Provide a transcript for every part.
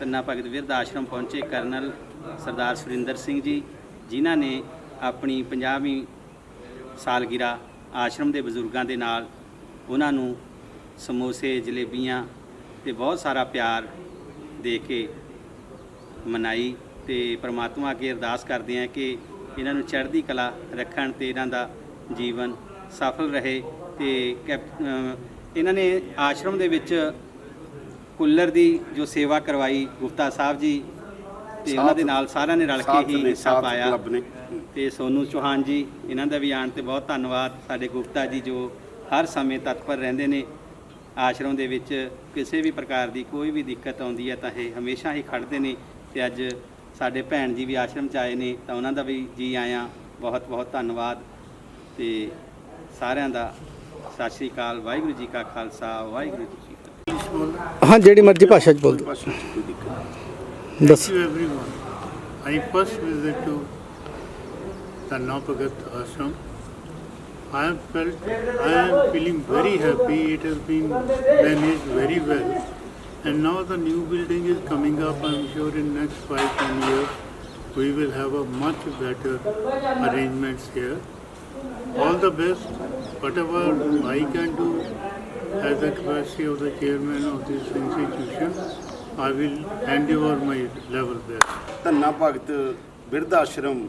ਪੰਨਾ ਭਗਤ ਵਿਰਧ ਆਸ਼ਰਮ ਪਹੁੰਚੇ ਕਰਨਲ ਸਰਦਾਰ ਸੁਰਿੰਦਰ ਸਿੰਘ ਜੀ, ਜਿਨ੍ਹਾਂ ਨੇ ਆਪਣੀ 50ਵੀਂ ਸਾਲਗਿਰਾ ਆਸ਼ਰਮ ਦੇ ਬਜ਼ੁਰਗਾਂ ਦੇ ਨਾਲ ਉਹਨਾਂ ਨੂੰ ਸਮੋਸੇ, ਜਲੇਬੀਆਂ ਤੇ ਬਹੁਤ ਸਾਰਾ ਪਿਆਰ ਦੇ ਕੇ ਮਨਾਈ ਤੇ ਪ੍ਰਮਾਤਮਾ ਅੱਗੇ ਅਰਦਾਸ ਕਰਦੇ ਹਾਂ ਕਿ ਇਹਨਾਂ ਨੂੰ ਚੜ੍ਹਦੀ ਕਲਾ ਰੱਖਣ ਤੇ ਇਹਨਾਂ ਦਾ ਜੀਵਨ ਸਫਲ ਰਹੇ ਤੇ ਕੈਪ- ਇਹਨਾਂ ਨੇ ਆਸ਼ਰਮ ਦੇ ਵਿੱਚ ਕੁੱਲਰ ਦੀ ਜੋ ਸੇਵਾ ਕਰਵਾਈ ਗੁਪਤਾ ਸਾਹਿਬ ਜੀ ਤੇ ਉਹਨਾਂ ਦੇ ਨਾਲ ਸਾਰਿਆਂ ਨੇ ਰਲ ਕੇ ਹੀ ਹਿੱਸਾ ਪਾਇਆ। ਤੇ ਸੋਨੂ ਚੌਹਾਨ ਜੀ ਇਹਨਾਂ ਦਾ ਵੀ ਆਉਣ ਤੇ ਬਹੁਤ ਧੰਨਵਾਦ। ਸਾਡੇ ਗੁਪਤਾ ਜੀ ਜੋ ਹਰ ਸਮੇਂ ਤਤਪਰ ਰਹਿੰਦੇ ਨੇ ਆਸ਼ਰਮ ਦੇ ਵਿੱਚ ਕਿਸੇ ਵੀ ਪ੍ਰਕਾਰ ਦੀ ਕੋਈ ਵੀ ਦਿੱਕਤ ਆਉਂਦੀ ਹੈ ਤਾਂ ਇਹ ਹਮੇਸ਼ਾ ਹੀ ਖੜਦੇ ਨੇ ਤੇ ਅੱਜ ਸਾਡੇ ਭੈਣ ਜੀ ਵੀ ਆਸ਼ਰਮ ਚ ਆਏ ਨੇ ਤਾਂ ਉਹਨਾਂ ਦਾ ਵੀ ਜੀ ਆਇਆਂ। ਬਹੁਤ ਬਹੁਤ ਧੰਨਵਾਦ। ਤੇ ਸਾਰਿਆਂ ਦਾ ਸਤਿ ਸ੍ਰੀ ਅਕਾਲ। ਵਾਹਿਗੁਰੂ ਜੀ ਕਾ ਖਾਲਸਾ। ਵਾਹਿਗੁਰੂ ਜੀ ਹਾਂ ਜਿਹੜੀ ਮਰਜ਼ੀ ਭਾਸ਼ਾ 'ਚ ਬੋਲ ਕੋਈ ਦਿੱਕਤ ਨਹੀਂ। ਦੱਸ visit to Tanna Bhagat Ashram. I have felt, I am feeling very happy. It has been managed very well. And now the new building is coming up. I am sure in next five, ten years, we will have a much better arrangements here. All the best. Whatever I can do as the capacity of the chairman of this institution, I will endeavor my level best. Dhanna Bhagat ਬਿਰਧ ਆਸ਼ਰਮ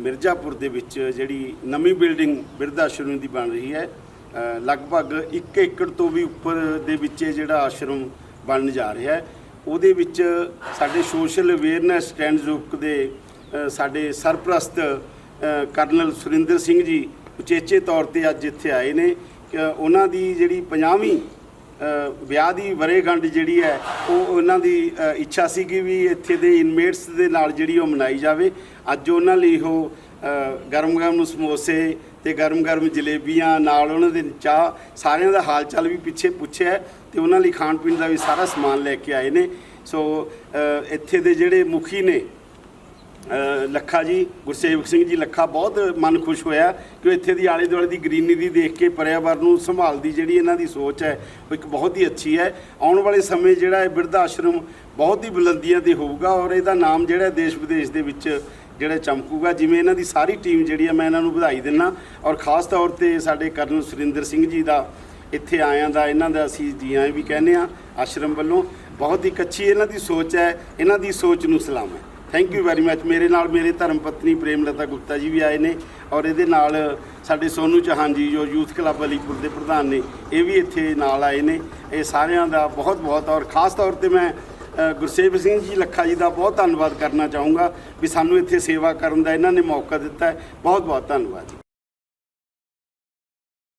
ਮਿਰਜ਼ਾਪੁਰ ਦੇ ਵਿੱਚ ਜਿਹੜੀ ਨਵੀਂ building ਬਿਰਧ ਆਸ਼ਰਮ ਦੀ ਬਣ ਰਹੀ ਹੈ ਅ, ਲਗਭਗ 1 ਏਕੜ ਤੋਂ ਵੀ ਉੱਪਰ ਦੇ ਵਿੱਚ ਇਹ ਜਿਹੜਾ ਆਸ਼ਰਮ ਬਣਨ ਜਾ ਰਿਹਾ ਹੈ ਉਹਦੇ ਵਿੱਚ ਸਾਡੇ ਸੋਸ਼ਲ ਅਵੇਅਰਨੈਸ ਸਟੈਂਡ ਗਰੁੱਪ ਦੇ ਅ, ਸਾਡੇ ਸਰਪ੍ਰਸਤ ਅ, ਕਰਨਲ ਸੁਰਿੰਦਰ ਸਿੰਘ ਜੀ ਉਚੇਚੇ ਤੌਰ ਤੇ ਅੱਜ ਇੱਥੇ ਆਏ ਨੇ ਉਹਨਾਂ ਦੀ ਜਿਹੜੀ 50ਵੀਂ ਵਿਆਹ ਦੀ ਵਰੇਗੰਢ ਜਿਹੜੀ ਹੈ, ਉਹ ਉਹਨਾਂ ਦੀ ਇੱਛਾ ਸੀ ਕਿ ਵੀ ਇੱਥੇ ਦੇ ਇਨਮੇਟਸ ਦੇ ਨਾਲ ਜਿਹੜੀ ਉਹ ਮਨਾਈ ਜਾਵੇ। ਅੱਜ ਉਹਨਾਂ ਲਈ ਉਹ ਗਰਮ ਗਰਮ ਸਮੋਸੇ ਤੇ ਗਰਮ ਗਰਮ ਜਲੇਬੀਆਂ ਨਾਲ ਉਹਨਾਂ ਦੇ ਚਾਹ, ਸਾਰਿਆਂ ਦਾ ਹਾਲ ਚਾਲ ਵੀ ਪਿੱਛੇ ਪੁੱਛਿਆ ਹੈ ਤੇ ਉਹਨਾਂ ਲਈ ਖਾਣ ਪੀਣ ਦਾ ਵੀ ਸਾਰਾ ਸਮਾਨ ਲੈ ਕੇ ਆਏ ਨੇ। ਸੋ ਇੱਥੇ ਦੇ ਜਿਹੜੇ ਮੁਖੀ ਨੇ ਲੱਖਾ ਜੀ, ਗੁਰਸੇਵਕ ਸਿੰਘ ਜੀ, ਲੱਖਾ ਬਹੁਤ ਮਨ ਖੁਸ਼ ਹੋਇਆ ਕਿ ਇੱਥੇ ਦੀ ਆਲੇ ਦੁਆਲੇ ਦੀ ਗ੍ਰੀਨਰੀ ਦੇਖ ਕੇ ਪਰਿਆਵਰਨ ਨੂੰ ਸੰਭਾਲ ਦੀ ਜਿਹੜੀ ਇਹਨਾਂ ਦੀ ਸੋਚ ਹੈ, ਉਹ ਇੱਕ ਬਹੁਤ ਹੀ ਅੱਛੀ ਹੈ। ਆਉਣ ਵਾਲੇ ਸਮੇਂ ਜਿਹੜਾ ਇਹ ਬਿਰਧ ਆਸ਼ਰਮ ਬਹੁਤ ਹੀ ਬੁਲੰਦੀਆਂ ਤੇ ਹੋਊਗਾ ਔਰ ਇਹਦਾ ਨਾਮ ਜਿਹੜਾ ਦੇਸ਼ ਵਿਦੇਸ਼ ਦੇ ਵਿੱਚ ਜਿਹੜਾ ਚਮਕੂਗਾ। ਜਿਵੇਂ ਇਹਨਾਂ ਦੀ ਸਾਰੀ ਟੀਮ ਜਿਹੜੀ ਹੈ ਮੈਂ ਇਹਨਾਂ ਨੂੰ ਵਧਾਈ ਦਿੰਦਾ ਔਰ ਖਾਸ ਤੌਰ ਤੇ ਸਾਡੇ ਕਰਨਲ ਸੁਰਿੰਦਰ ਸਿੰਘ ਜੀ ਦਾ, ਇੱਥੇ ਆਇਆਂ ਦਾ, ਇਹਨਾਂ ਦਾ ਅਸੀਂ ਜੀਆਂ ਵੀ ਕਹਿੰਦੇ ਆ ਆਸ਼ਰਮ ਵੱਲੋਂ। ਬਹੁਤ ਹੀ ਕੱਚੀ ਇਹਨਾਂ ਦੀ ਸੋਚ ਹੈ, ਇਹਨਾਂ ਦੀ ਸੋਚ ਨੂੰ ਸਲਾਮ ਹੈ। ਥੈਂਕ ਯੂ ਵੈਰੀ ਮੱਚ ਮੇਰੇ ਨਾਲ ਮੇਰੇ ਧਰਮ ਪਤਨੀ ਪ੍ਰੇਮਲਤਾ ਗੁਪਤਾ ਜੀ ਵੀ ਆਏ ਨੇ ਔਰ ਇਹਦੇ ਨਾਲ ਸਾਡੇ ਸੋਨੂ ਚੌਹਾਨ ਜੀ, ਜੋ ਯੂਥ ਕਲੱਬ ਅਲੀਪੁਰ ਦੇ ਪ੍ਰਧਾਨ ਨੇ, ਇਹ ਵੀ ਇੱਥੇ ਨਾਲ ਆਏ ਨੇ। ਇਹ ਸਾਰਿਆਂ ਦਾ ਬਹੁਤ ਬਹੁਤ ਔਰ ਖਾਸ ਤੌਰ ਤੇ ਮੈਂ ਗੁਰਸੇਵ ਸਿੰਘ ਜੀ ਲੱਖਾ ਜੀ ਦਾ ਬਹੁਤ ਧੰਨਵਾਦ ਕਰਨਾ ਚਾਹੂੰਗਾ ਵੀ ਸਾਨੂੰ ਇੱਥੇ ਸੇਵਾ ਕਰਨ ਦਾ ਇਹਨਾਂ ਨੇ ਮੌਕਾ ਦਿੱਤਾ ਹੈ। ਬਹੁਤ ਬਹੁਤ ਧੰਨਵਾਦ ਜੀ।